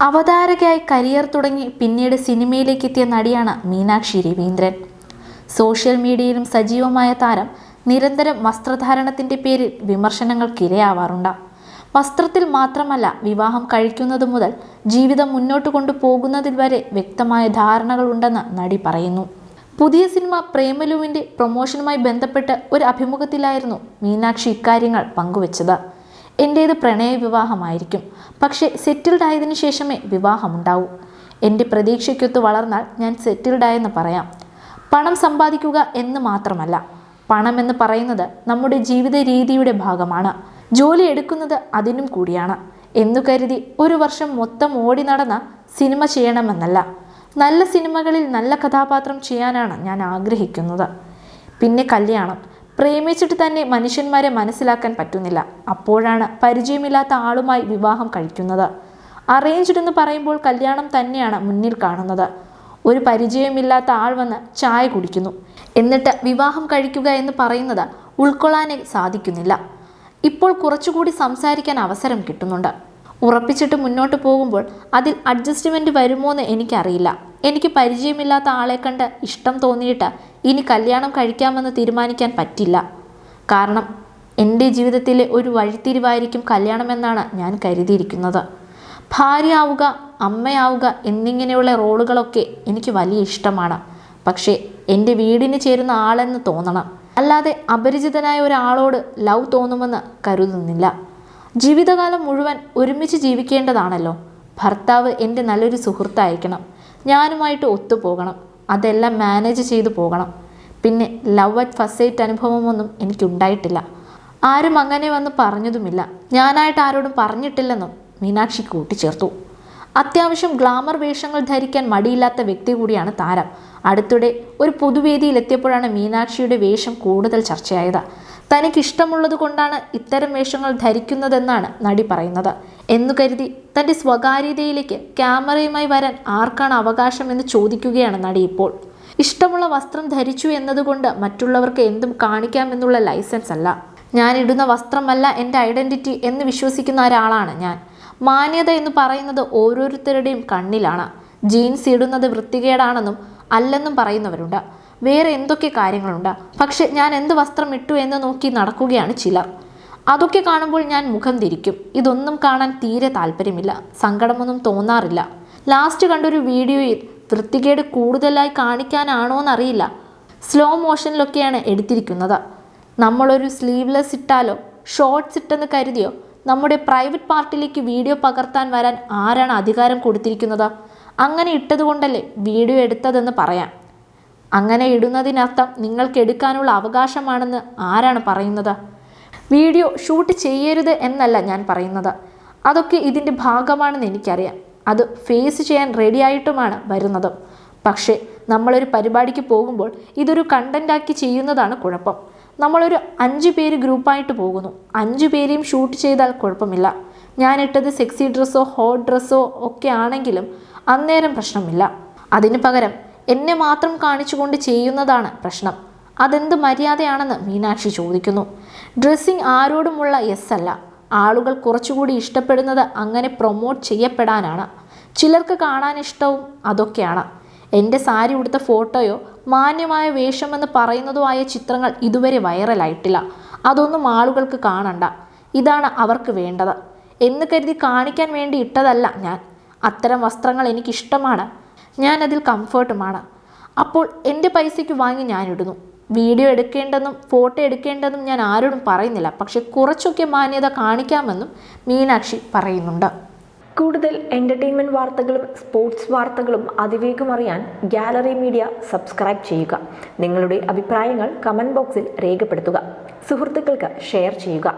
അവതാരകയായി career തുടങ്ങി പിന്നീട് സിനിമയിലേക്ക് എത്തിയ നടിയാണ് മീനാക്ഷി രവീന്ദ്രൻ. സോഷ്യൽ മീഡിയയിലും സജീവമായ താരം നിരന്തരം വസ്ത്രധാരണത്തിന്റെ പേരിൽ വിമർശനങ്ങൾക്കിരയാവാറുണ്ട്. വസ്ത്രത്തിൽ മാത്രമല്ല വിവാഹം കഴിക്കുന്നത് മുതൽ ജീവിതം മുന്നോട്ട് കൊണ്ടുപോകുന്നതിൽ വരെ വ്യക്തമായ ധാരണകളുണ്ടെന്ന് നടി പറയുന്നു. പുതിയ സിനിമ പ്രേമലുവിന്റെ പ്രൊമോഷനുമായി ബന്ധപ്പെട്ട് ഒരു അഭിമുഖത്തിലായിരുന്നു മീനാക്ഷി ഇക്കാര്യങ്ങൾ പങ്കുവച്ചത്. എന്റേത് പ്രണയ വിവാഹമായിരിക്കും പക്ഷേ സെറ്റിൽഡ് ആയതിനു ശേഷമേ വിവാഹമുണ്ടാവൂ. എന്റെ പ്രതീക്ഷയ്ക്കൊത്ത് വളർന്നാൽ ഞാൻ സെറ്റിൽഡ് ആയെന്ന് പറയാം. പണം സമ്പാദിക്കുക എന്ന് മാത്രമല്ല പണം എന്ന് പറയുന്നത് നമ്മുടെ ജീവിത രീതിയുടെ ഭാഗമാണ്. ജോലി എടുക്കുന്നത് അതിനും കൂടിയാണ്. എന്നു കരുതി ഒരു വർഷം മൊത്തം ഓടി നടന്ന സിനിമ ചെയ്യണമെന്നല്ല നല്ല സിനിമകളിൽ നല്ല കഥാപാത്രം ചെയ്യാനാണ് ഞാൻ ആഗ്രഹിക്കുന്നത്. പിന്നെ കല്യാണം. പ്രേമിച്ചിട്ട് തന്നെ മനുഷ്യന്മാരെ മനസ്സിലാക്കാൻ പറ്റുന്നില്ല. അപ്പോഴാണ് പരിചയമില്ലാത്ത ആളുമായി വിവാഹം കഴിക്കുന്നത്. അറേഞ്ച്ഡ് എന്ന് പറയുമ്പോൾ കല്യാണം തന്നെയാണ് മുന്നിൽ കാണുന്നത്. ഒരു പരിചയമില്ലാത്ത ആൾ വന്ന് ചായ കുടിക്കുന്നു. എന്നിട്ട് വിവാഹം കഴിക്കുക എന്ന് പറയുന്നത് ഉൾക്കൊള്ളാനേ സാധിക്കുന്നില്ല. ഇപ്പോൾ കുറച്ചുകൂടി സംസാരിക്കാൻ അവസരം കിട്ടുന്നുണ്ട്. ഉറപ്പിച്ചിട്ട് മുന്നോട്ട് പോകുമ്പോൾ അതിൽ അഡ്ജസ്റ്റ്മെന്റ് വരുമോ എന്ന് എനിക്കറിയില്ല. എനിക്ക് പരിചയമില്ലാത്ത ആളെ കണ്ട് ഇഷ്ടം തോന്നിയിട്ട് ഇനി കല്യാണം കഴിക്കാമെന്ന് തീരുമാനിക്കാൻ പറ്റില്ല. കാരണം എന്റെ ജീവിതത്തിലെ ഒരു വഴിത്തിരിവായിരിക്കും കല്യാണമെന്നാണ് ഞാൻ കരുതിയിരിക്കുന്നത്. ഭാര്യയാവുക അമ്മയാവുക എന്നിങ്ങനെയുള്ള റോളുകളൊക്കെ എനിക്ക് വലിയ ഇഷ്ടമാണ്. പക്ഷേ എന്റെ വീടിന് ചേരുന്ന ആളെന്ന് തോന്നണം. അല്ലാതെ അപരിചിതനായ ഒരാളോട് ലവ് തോന്നുമെന്ന് കരുതുന്നില്ല. ജീവിതകാലം മുഴുവൻ ഒരുമിച്ച് ജീവിക്കേണ്ടതാണല്ലോ. ഭർത്താവ് എന്റെ നല്ലൊരു സുഹൃത്തായിരിക്കണം. ഞാനുമായിട്ട് ഒത്തുപോകണം. അതെല്ലാം മാനേജ് ചെയ്തു പോകണം. പിന്നെ ലവ് അറ്റ് ഫസ്റ്റ് സൈറ്റ് അനുഭവമൊന്നും എനിക്കുണ്ടായിട്ടില്ല. ആരും അങ്ങനെ വന്ന് പറഞ്ഞതുമില്ല. ഞാനായിട്ട് ആരോടും പറഞ്ഞിട്ടില്ലെന്നും മീനാക്ഷി കൂട്ടിച്ചേർത്തു. അത്യാവശ്യം ഗ്ലാമർ വേഷങ്ങൾ ധരിക്കാൻ മടിയില്ലാത്ത വ്യക്തി കൂടിയാണ് താരം. അടുത്തിടെ ഒരു പൊതുവേദിയിൽ എത്തിയപ്പോഴാണ് മീനാക്ഷിയുടെ വേഷം കൂടുതൽ ചർച്ചയായത്. തനിക്ക് ഇഷ്ടമുള്ളത് കൊണ്ടാണ് ഇത്തരം വേഷങ്ങൾ ധരിക്കുന്നതെന്നാണ് നടി പറയുന്നത്. എന്നു കരുതി തന്റെ സ്വകാര്യതയിലേക്ക് ക്യാമറയുമായി വരാൻ ആർക്കാണ് അവകാശം എന്ന് ചോദിക്കുകയാണ് നടി ഇപ്പോൾ. ഇഷ്ടമുള്ള വസ്ത്രം ധരിച്ചു എന്നതുകൊണ്ട് മറ്റുള്ളവർക്ക് എന്തും കാണിക്കാമെന്നുള്ള ലൈസൻസ് അല്ല. ഞാൻ ഇടുന്ന വസ്ത്രമല്ല എന്റെ ഐഡന്റിറ്റി എന്ന് വിശ്വസിക്കുന്ന ഒരാളാണ് ഞാൻ. മാന്യത എന്ന് പറയുന്നത് ഓരോരുത്തരുടെയും കണ്ണിലാണ്. ജീൻസ് ഇടുന്നത് വൃത്തികേടാണെന്നും അല്ലെന്നും പറയുന്നവരുണ്ട്. വേറെ എന്തൊക്കെ കാര്യങ്ങളുണ്ട്? പക്ഷെ ഞാൻ എന്ത് വസ്ത്രം ഇട്ടു എന്ന് നോക്കി നടക്കുകയാണ് ചിലർ. അതൊക്കെ കാണുമ്പോൾ ഞാൻ മുഖം തിരിക്കും. ഇതൊന്നും കാണാൻ തീരെ താല്പര്യമില്ല. സങ്കടമൊന്നും തോന്നാറില്ല. ലാസ്റ്റ് കണ്ടൊരു വീഡിയോയിൽ വൃത്തികേട് കൂടുതലായി കാണിക്കാനാണോ എന്നറിയില്ല സ്ലോ മോഷനിലൊക്കെയാണ് എടുത്തിരിക്കുന്നത്. നമ്മളൊരു സ്ലീവ്ലെസ് ഇട്ടാലോ ഷോർട്ട്സ് ഇട്ടെന്ന് കരുതിയോ നമ്മുടെ പ്രൈവറ്റ് പാർട്ടിലേക്ക് വീഡിയോ പകർത്താൻ വരാൻ ആരാണ് അധികാരം കൊടുത്തിരിക്കുന്നത്? അങ്ങനെ ഇട്ടതുകൊണ്ടല്ലേ വീഡിയോ എടുത്തതെന്ന് പറയാം. അങ്ങനെ ഇടുന്നതിനർത്ഥം നിങ്ങൾക്ക് എടുക്കാനുള്ള അവകാശമാണെന്ന് ആരാണ് പറയുന്നത്? വീഡിയോ ഷൂട്ട് ചെയ്യരുത് എന്നല്ല ഞാൻ പറയുന്നത്. അതൊക്കെ ഇതിന്റെ ഭാഗമാണെന്ന് എനിക്കറിയാം. അത് ഫേസ് ചെയ്യാൻ റെഡി ആയിട്ടുമാണ് വരുന്നത്. പക്ഷേ നമ്മളൊരു പരിപാടിക്ക് പോകുമ്പോൾ ഇതൊരു കണ്ടന്റാക്കി ചെയ്യുന്നതാണ് കുഴപ്പം. നമ്മളൊരു അഞ്ച് പേര് ഗ്രൂപ്പായിട്ട് പോകുന്നു. അഞ്ച് പേരെയും ഷൂട്ട് ചെയ്താൽ കുഴപ്പമില്ല. ഞാൻ ഇട്ടത് സെക്സി ഡ്രസ്സോ ഹോട്ട് ഡ്രസ്സോ ഒക്കെ ആണെങ്കിലും അന്നേരം പ്രശ്നമില്ല. അതിന് പകരം എന്നെ മാത്രം കാണിച്ചുകൊണ്ട് ചെയ്യുന്നതാണ് പ്രശ്നം. അതെന്ത് മര്യാദയാണെന്ന് മീനാക്ഷി ചോദിക്കുന്നു. ഡ്രസ്സിംഗ് ആരോടുമുള്ള യെസ് അല്ല. ആളുകൾ കുറച്ചുകൂടി ഇഷ്ടപ്പെടുന്നത് അങ്ങനെ പ്രൊമോട്ട് ചെയ്യപ്പെടാനാണ്. ചിലർക്ക് കാണാൻ ഇഷ്ടവും അതൊക്കെയാണ്. എന്റെ സാരി ഉടുത്ത ഫോട്ടോയോ മാന്യമായ വേഷമെന്ന് പറയുന്നതോ ആയ ചിത്രങ്ങൾ ഇതുവരെ വൈറലായിട്ടില്ല. അതൊന്നും ആളുകൾക്ക് കാണണ്ട. ഇതാണ് അവർക്ക് വേണ്ടത്. എന്ന് കരുതി കാണിക്കാൻ വേണ്ടി ഇട്ടതല്ല ഞാൻ. അത്തരം വസ്ത്രങ്ങൾ എനിക്കിഷ്ടമാണ്. കംഫേർട്ടുമാണ് കംഫർട്ടുമാണ്. അപ്പോൾ എന്റെ പൈസയ്ക്ക് വാങ്ങി ഞാനിടുന്നു. വീഡിയോ എടുക്കേണ്ടെന്നും ഫോട്ടോ എടുക്കേണ്ടെന്നും ഞാൻ ആരോടും പറയുന്നില്ല. പക്ഷെ കുറച്ചൊക്കെ മാന്യത കാണിക്കാമെന്നും മീനാക്ഷി പറയുന്നുണ്ട്. കൂടുതൽ എന്റർടൈൻമെന്റ് വാർത്തകളും സ്പോർട്സ് വാർത്തകളും അതിവേഗം അറിയാൻ ഗാലറി മീഡിയ സബ്സ്ക്രൈബ് ചെയ്യുക. നിങ്ങളുടെ അഭിപ്രായങ്ങൾ കമന്റ് ബോക്സിൽ രേഖപ്പെടുത്തുക. സുഹൃത്തുക്കൾക്ക് ഷെയർ ചെയ്യുക.